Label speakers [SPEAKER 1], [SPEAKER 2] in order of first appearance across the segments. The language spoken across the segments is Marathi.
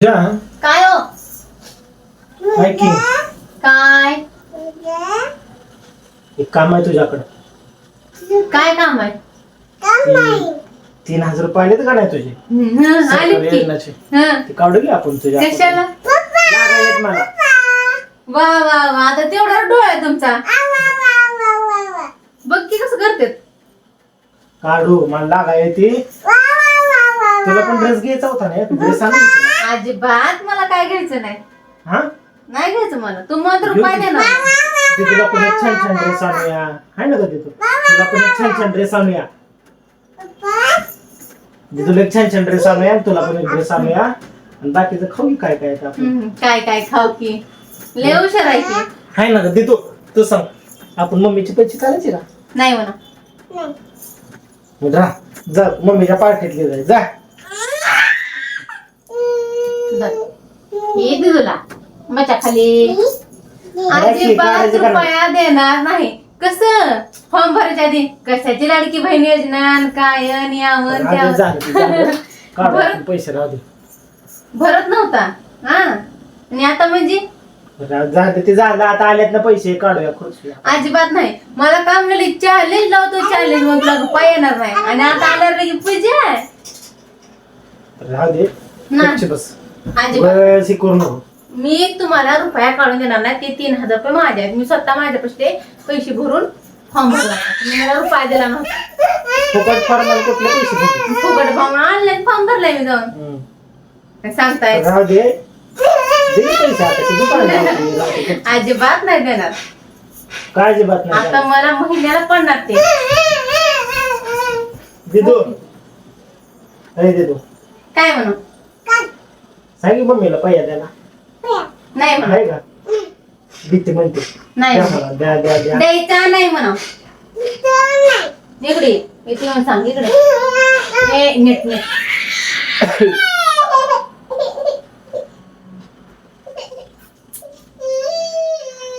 [SPEAKER 1] जा.
[SPEAKER 2] काय हो?
[SPEAKER 1] ऐक की.
[SPEAKER 2] काय?
[SPEAKER 1] एक काम आहे तुझ्याकडं.
[SPEAKER 2] काय काम आहे?
[SPEAKER 1] तीन हजार रुपये आलेत का नाही तुझे?
[SPEAKER 2] हं, आलीत
[SPEAKER 1] सरकारी
[SPEAKER 2] की.
[SPEAKER 1] योजनेचे.
[SPEAKER 2] हं,
[SPEAKER 1] ते काढू घे आपण तुझ्या
[SPEAKER 2] कशाला?
[SPEAKER 1] लागायलेत मला.
[SPEAKER 2] वा वा वा. आता तेवढा डोळा आहे तुमचा. बघ की कसं करतात.
[SPEAKER 1] काढू. मला लागाय ती तुला पण ड्रेस घ्यायचा होता ना? ड्रेस आणून.
[SPEAKER 2] अजिबात मला काय घ्यायचं नाही.
[SPEAKER 1] हा?
[SPEAKER 2] नाही घ्यायचं मला. तू
[SPEAKER 1] घेऊ
[SPEAKER 2] रुपये
[SPEAKER 1] ते तुला पण एक छान छान ड्रेस आणूया हाय ना तू तुला पण एक छान छान ड्रेस आणूया तुला एक छान छान ड्रेस आणूया आणि तुला पण एक ड्रेस आणूया आणि बाकीचं खाऊ की काय काय ते आपण
[SPEAKER 2] काय काय खाऊ की. लय हुशार आहे की.
[SPEAKER 1] हाय ना ग देतो. तू सांग. आपण मम्मीचे पैसे चालायचे का?
[SPEAKER 2] नाही म्हणा.
[SPEAKER 1] मग जा जा मम्मीच्या पार्टीतले जाय जा.
[SPEAKER 2] तुला? माझ्या खाली. अजिबात? रुपया देणार नाही. कस? फॉर्म भरायच्या आधी कशाची लाडकी बहीण योजना काय यावर
[SPEAKER 1] पैसे राहू दे.
[SPEAKER 2] भरत नव्हता? हा. आणि आता म्हणजे?
[SPEAKER 1] राहू- झालं ते झालं. आता आल्यात ना पैसे. काढूया खुर्ची
[SPEAKER 2] अजिबात नाही. मला काम नाही चॅलेंज लावतो चॅलेंज मग तुला रुपया येणार नाही. आणि आता आल्यावर लगी पूजा.
[SPEAKER 1] राहू दे. बस.
[SPEAKER 2] अजिबात.
[SPEAKER 1] बस करू नको.
[SPEAKER 2] मी तुम्हाला रुपया काढून देणार नाही ते तीन हजार रुपये माझे आहेत. मी स्वतः माझ्यापाशी पैसे भरून फॉर्म भरला तुम्ही मला रुपया दिला नव्हता.
[SPEAKER 1] फुकट फॉर्माला कुठले पैसे?
[SPEAKER 2] फुकट फॉर्म ऑनलाईन फॉर्म भरलाय मी जाऊन.
[SPEAKER 1] हम्म.
[SPEAKER 2] सांगताय?
[SPEAKER 1] राहू दे. दे पैसे आता ते.
[SPEAKER 2] अजिबात नाही देणार.
[SPEAKER 1] काळजी बात नाही
[SPEAKER 2] आता मला महिन्याला पडणार ते.
[SPEAKER 1] अरे
[SPEAKER 2] काय म्हणू
[SPEAKER 1] सांग मम्मीला पैया द्यायला
[SPEAKER 2] नाही म्हणू.
[SPEAKER 1] आहे का? भीती म्हणते.
[SPEAKER 2] नाही.
[SPEAKER 1] द्या मला, द्या द्या द्या.
[SPEAKER 2] द्यायचा नाही म्हणू. इकडे ये. इथे येऊन सांग इकडे. ए नीट नीट.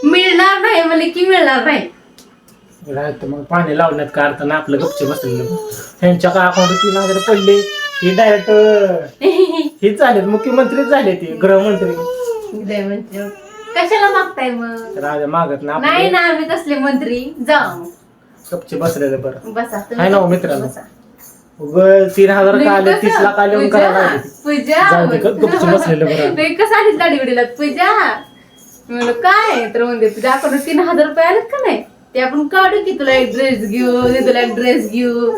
[SPEAKER 2] मिळणार नाही मला की मिळणार नाही.
[SPEAKER 1] राहतं मग पाणी लावण्यात का अर्थ ना आपलं गपचे बसलेलं. त्यांच्या का अकाउंट तीन हजार पडले. हे डायरेक्ट हेच झाले मुख्यमंत्रीच झाले ते गृहमंत्री.
[SPEAKER 2] म्हणते. कशाला मागताय मग?
[SPEAKER 1] राजा मागत ना
[SPEAKER 2] नाही
[SPEAKER 1] आपले
[SPEAKER 2] ना आम्ही कसले मंत्री. जाऊ.
[SPEAKER 1] गपचे बसलेलं बरं.
[SPEAKER 2] बसा
[SPEAKER 1] हाय ना हो मित्रांनो.
[SPEAKER 2] बसा.
[SPEAKER 1] तीन हजार का आले? तीस लाख आले म्हणून
[SPEAKER 2] पूजा,
[SPEAKER 1] करायला लागले
[SPEAKER 2] पूजा.
[SPEAKER 1] जाऊ दे, गप- गपचूप बसलेलं बरं.
[SPEAKER 2] नाही कसं आलीच गाडी बिडीला पूजा. मी म्हणलं काय? तर म्हणजे तुझ्याकडून तीन हजार रुपये आलेत का नाही? ते आपण काढू की तुला एक ड्रेस घेऊ तुला एक ड्रेस घेऊ.